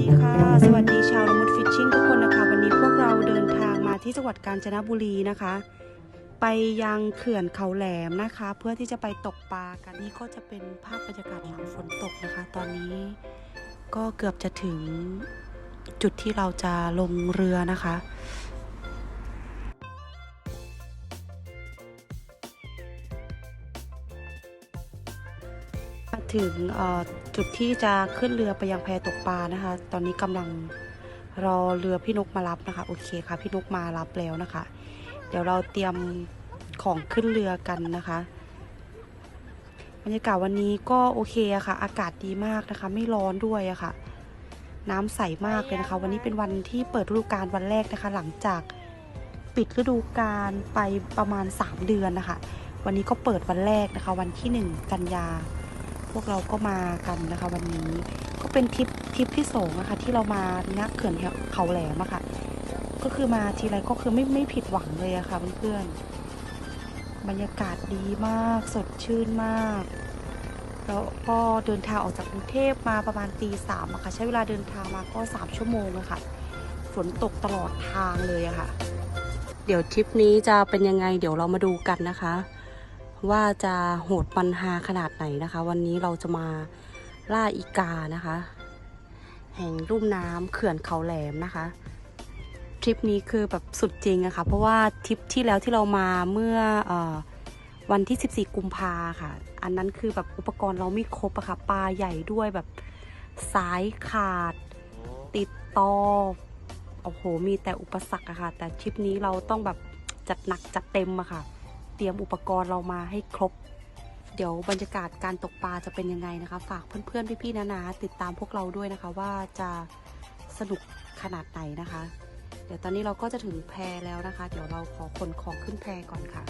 ดีค่ะ สวัสดีชาวละมุดฟิชชิ่งทุกคนนะคะ วันนี้พวกเราเดินทางมาที่จังหวัดกาญจนบุรีนะคะ ไปยังเขื่อนเขาแหลมนะคะ เพื่อที่จะไปตกปลากันนี่ก็จะเป็นภาพบรรยากาศหลังฝนตกนะคะ ตอนนี้ก็เกือบจะถึงจุดที่เราจะลงเรือนะคะ ถึงจุดที่จะขึ้นเรือไปยังแพตกปลานะคะ ตอนนี้กำลังรอเรือพี่นกมารับนะคะ โอเคค่ะ พี่นกมารับแล้วนะคะ เดี๋ยวเราเตรียมของขึ้นเรือกันนะคะบรรยากาศวันนี้ก็โอเคอะค่ะ อากาศดีมากนะคะ ไม่ร้อนด้วยอะค่ะ น้ำใสมากเลยนะคะ วันนี้เป็นวันที่เปิดฤดูกาลวันแรกนะคะ หลังจากปิดฤดูกาลไปประมาณ 3 เดือนนะคะ วันนี้ก็เปิดวันแรกนะคะ วันที่ 1 กันยา วกเราก็มากันนะคะวันนี้ก็เป็นทริปทริปที่สองนะคะที่เรามาณเขื่อนเขาแหลมอะค่ะ ก็คือมาทีไรก็คือไม่ไม่ผิดหวังเลยอะค่ะเพื่อนๆบรรยากาศดีมากสดชื่นมาก แล้วก็เดินทางออกจากกรุงเทพมาประมาณตีสามอะค่ะใช้เวลาเดินทางมาก็สามชั่วโมงอะค่ะฝนตกตลอดทางเลยอะค่ะ เดี๋ยวทริปนี้จะเป็นยังไง เดี๋ยวเรามาดูกันนะคะ ว่าจะโหดปัญหาขนาดไหนนะคะ วันนี้เราจะมาล่าอีกานะคะ แห่งลุ่มน้ำเขื่อนเขาแหลมนะคะทริปนี้คือแบบสุดจริงอะค่ะเพราะว่าทริปที่แล้วที่เรามาเมื่ออวันที่ 14 กุมภาค่ะ อันนั้นคือแบบอุปกรณ์เราไม่ครบอะค่ะปลาใหญ่ด้วยแบบสายขาดติดต่อโอ้โห มีแต่อุปสรรคอะค่ะ แต่ทริปนี้เราต้องแบบจัดหนักจัดเต็มอะค่ะ เตรียมอุปกรณ์เรามาให้ครบ เดี๋ยวบรรยากาศการตกปลาจะเป็นยังไงนะคะ ฝากเพื่อนๆพี่ๆนานาติดตามพวกเราด้วยนะคะ ว่าจะสนุกขนาดไหนนะคะ เดี๋ยวตอนนี้เราก็จะถึงแพแล้วนะคะ เดี๋ยวเราขอขนของขึ้นแพก่อนค่ะ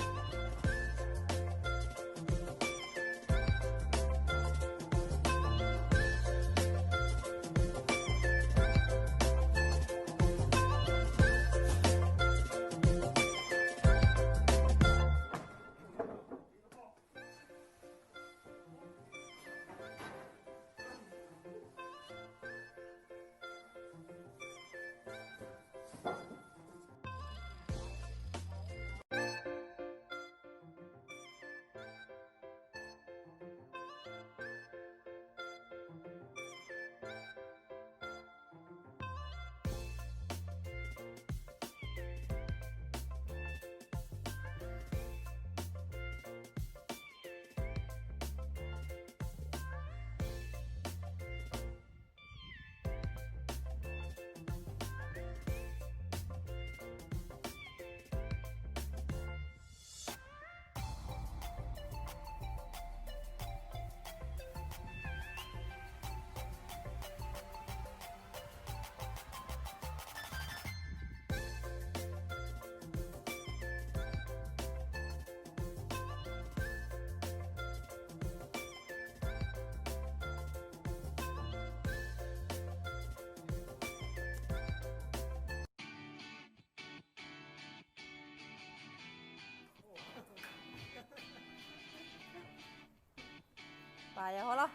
ปลาอย่าเขาเหรอ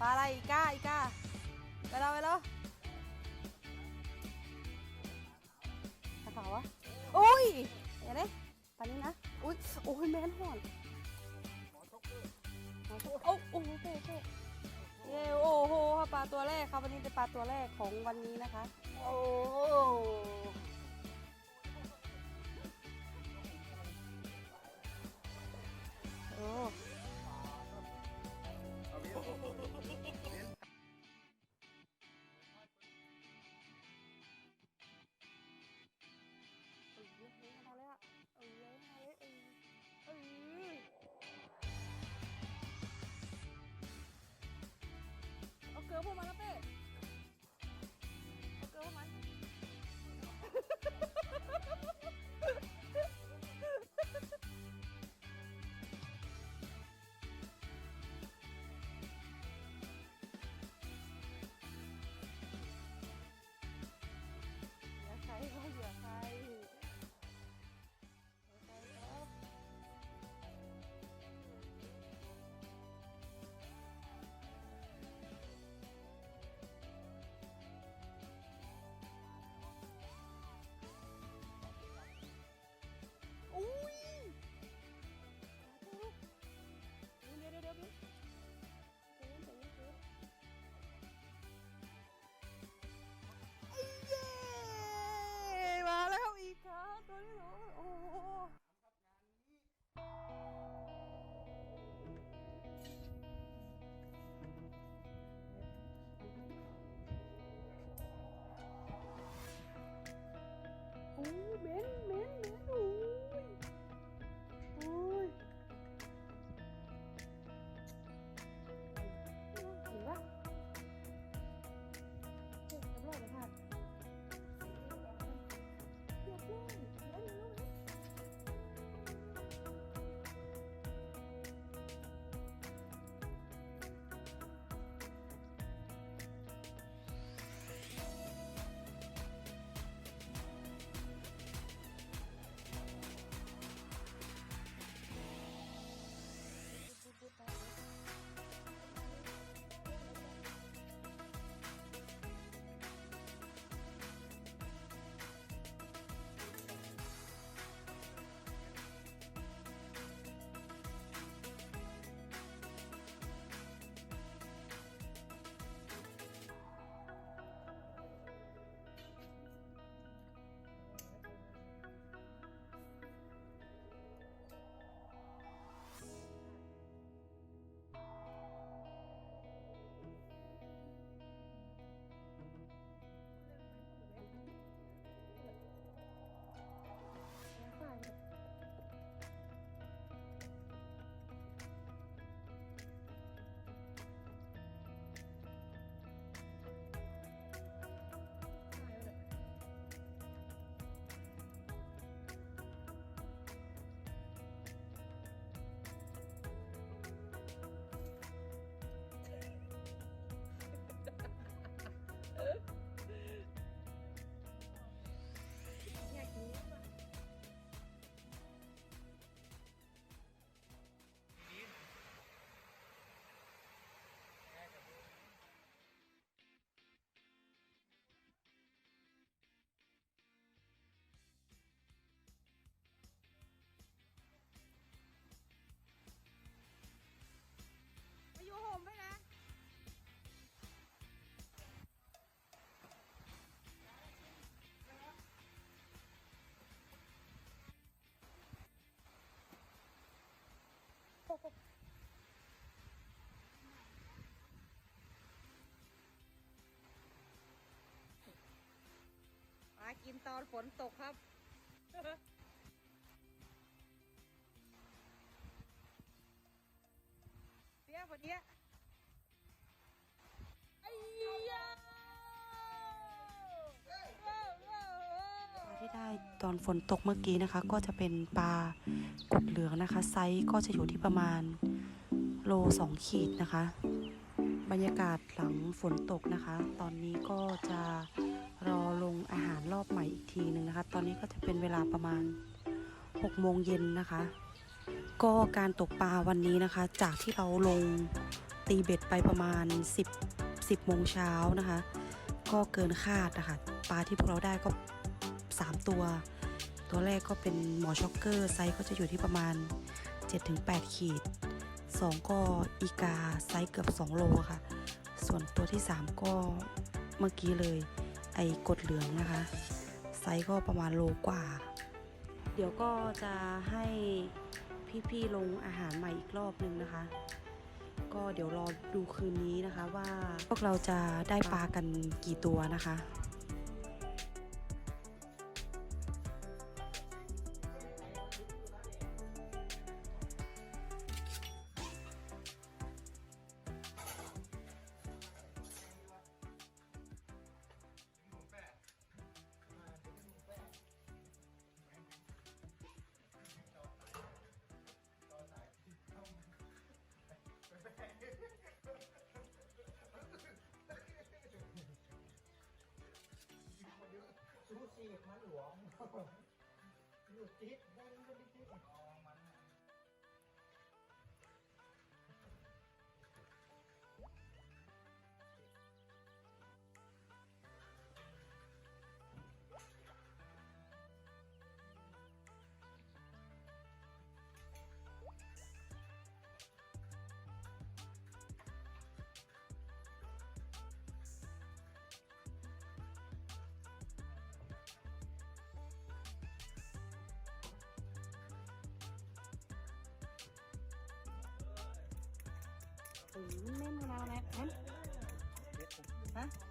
ปลาอะไรอีกาอีกาไปแล้วไปแล้วกระเป๋าวะโอ้ยเดี๋ยวนี้ปลานี้นะอุ้ยโอ้ยแมนห่อนโอ้โอ้โหโอ้โหเย้โอ้โหปลาตัวแรกครับวันนี้เป็นปลาตัวแรกของวันนี้นะคะ โอ้ เอ มากินตอนฝนตกครับ เสียวันเนี้ ตอนฝนตกเมื่อกี้นะคะ ก็จะเป็นปลากดเหลืองนะคะ ไซส์ก็จะอยู่ที่ประมาณโลสองขีดนะคะ บรรยากาศหลังฝนตกนะคะ ตอนนี้ก็จะรอลงอาหารรอบใหม่อีกทีหนึ่งนะคะ ตอนนี้ก็จะเป็นเวลาประมาณ6โมงเย็นนะคะ ก็การตกปลาวันนี้นะคะ จากที่เราลงตีเบ็ดไปประมาณ 10 10โมงเช้านะคะ ก็เกินคาดนะคะ ปลาที่พวกเราได้ก็ 3 ตัว ตัวแรกก็เป็นหมอช็อกเกอร์ไซส์ก็จะอยู่ที่ประมาณ 7-8 ขีด 2 ก็อีกาไซส์เกือบ 2 โลค่ะ ส่วนตัวที่ 3 ก็เมื่อกี้เลยไอ้กดเหลืองนะคะ ไซส์ก็ประมาณโลกว่า เดี๋ยวก็จะให้พี่ๆลงอาหารใหม่อีกรอบนึงนะคะ ก็เดี๋ยวรอดูคืนนี้นะคะว่าพวกเราจะได้ปลากันกี่ตัวนะคะ จีบมันหลวงหนูติด โอ้ยแม่นมาแล้วแม่นฮะ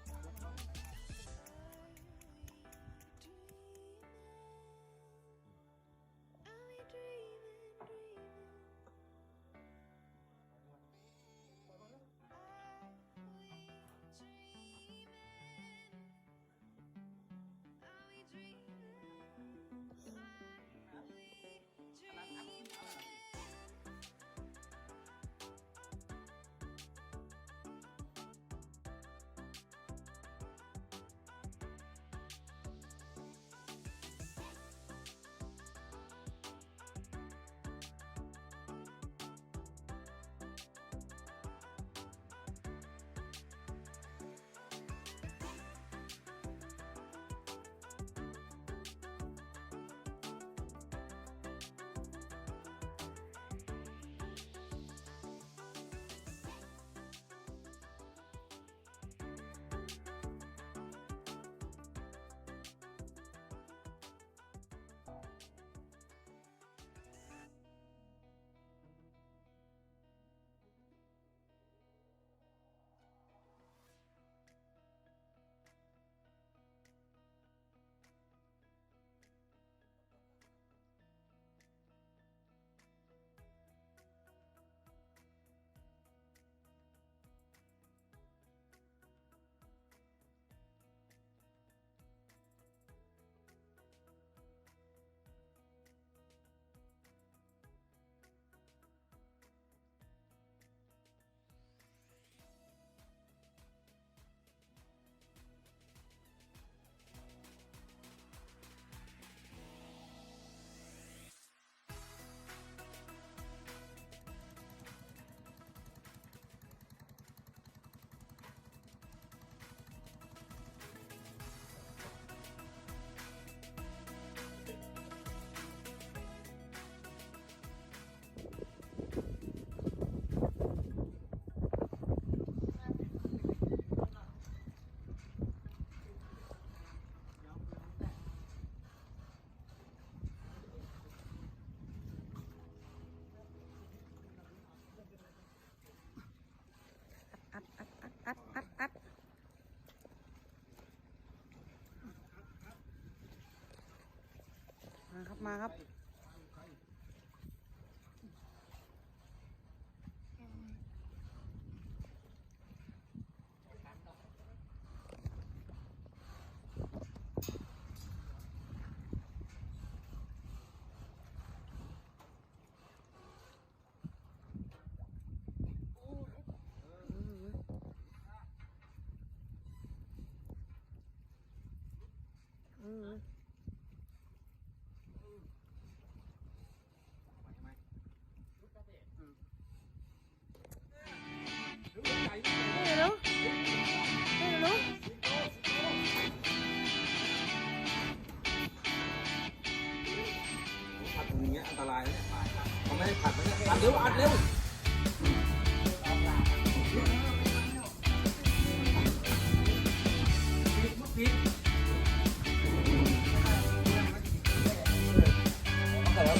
ครับมาครับ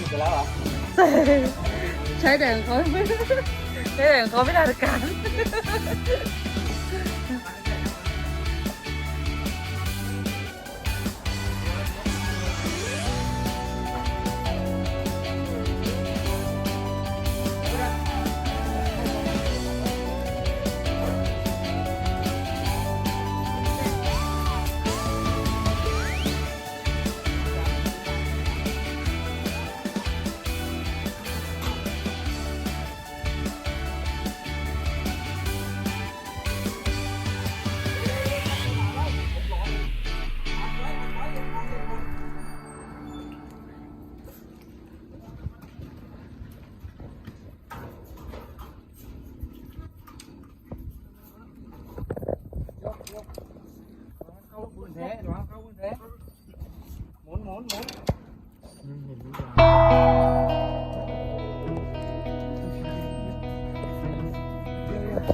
ไปแล้วเหรอใช้แดงเขาไม่ใช้แดงเขาไม่ได้การ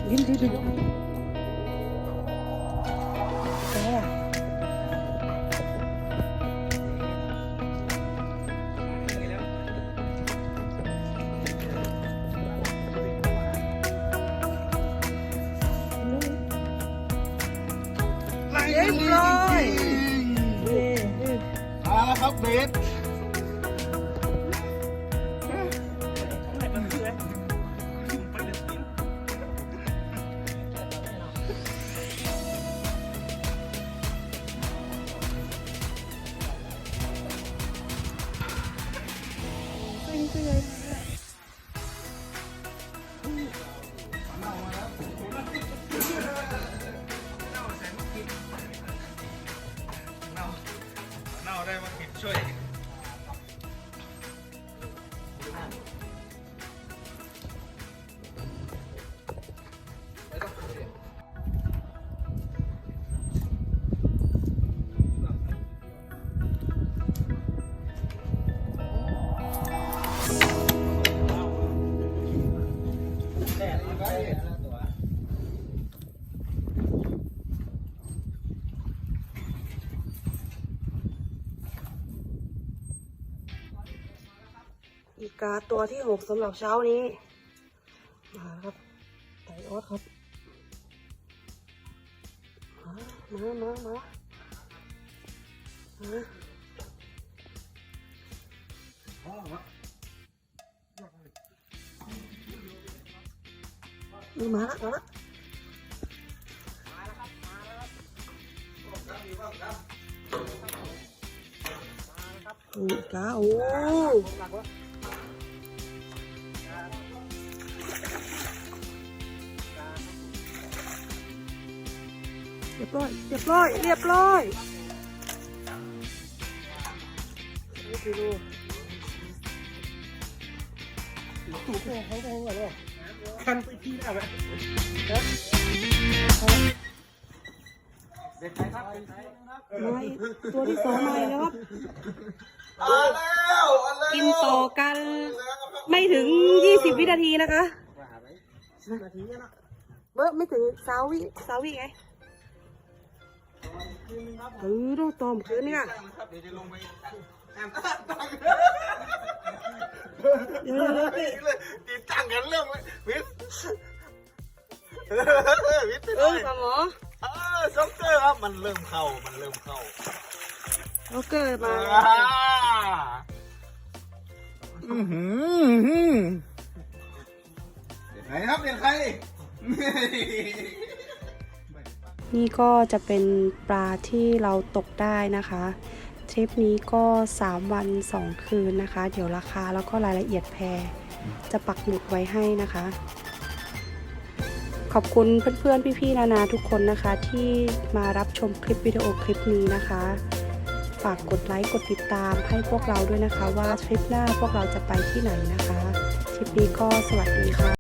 ลิ้นดื้อ เน่าตัวที่หกสำหรับเช้านี้ มาแล้วครับไก่ออสครับ มามามามามานี่มาละมาละอีกาโอ้ รียบร้อย เรียบร้อย เรียบร้อยนี่คือลูกคันไปที่หน้าไหมเด็กใครครับเป็นใครครับมาอีกตัวที่สองมาแล้วครับกินต่อกันไม่ถึงยี่สิบวินาทีนะคะนาทีนะเบอร์ไม่ถึงสาวิสาวิไง เออต้องตอมคืนนี่ค่ะครับเดี๋ยวจะลงไปเดี๋ยวเดี๋ยวเดี๋ยวนี่เลยติดตั้งกันเรื่องวิทย์วิทย์ไปเอเลอยสมอเออซ็อกเกอร์ครับมันเริ่มเข้ามันเริ่มเข้าโอเคมาอ่าอื้อหือเด็ดใครครับเด็ดใคร นี่ก็จะเป็นปลาที่เราตกได้นะคะทริปนี้ก็ 3 วัน 2 คืนนะคะ เดี๋ยวราคาแล้วก็รายละเอียดแพรจะปักหมุดไว้ให้นะคะ ขอบคุณเพื่อนๆ พี่ๆ นานาทุกคนนะคะ ที่มารับชมคลิปวิดีโอคลิปนี้นะคะ ฝากกดไลค์กดติดตามให้พวกเราด้วยนะคะ ว่าทริปหน้าพวกเราจะไปที่ไหนนะคะทริปนี้ก็สวัสดีค่ะ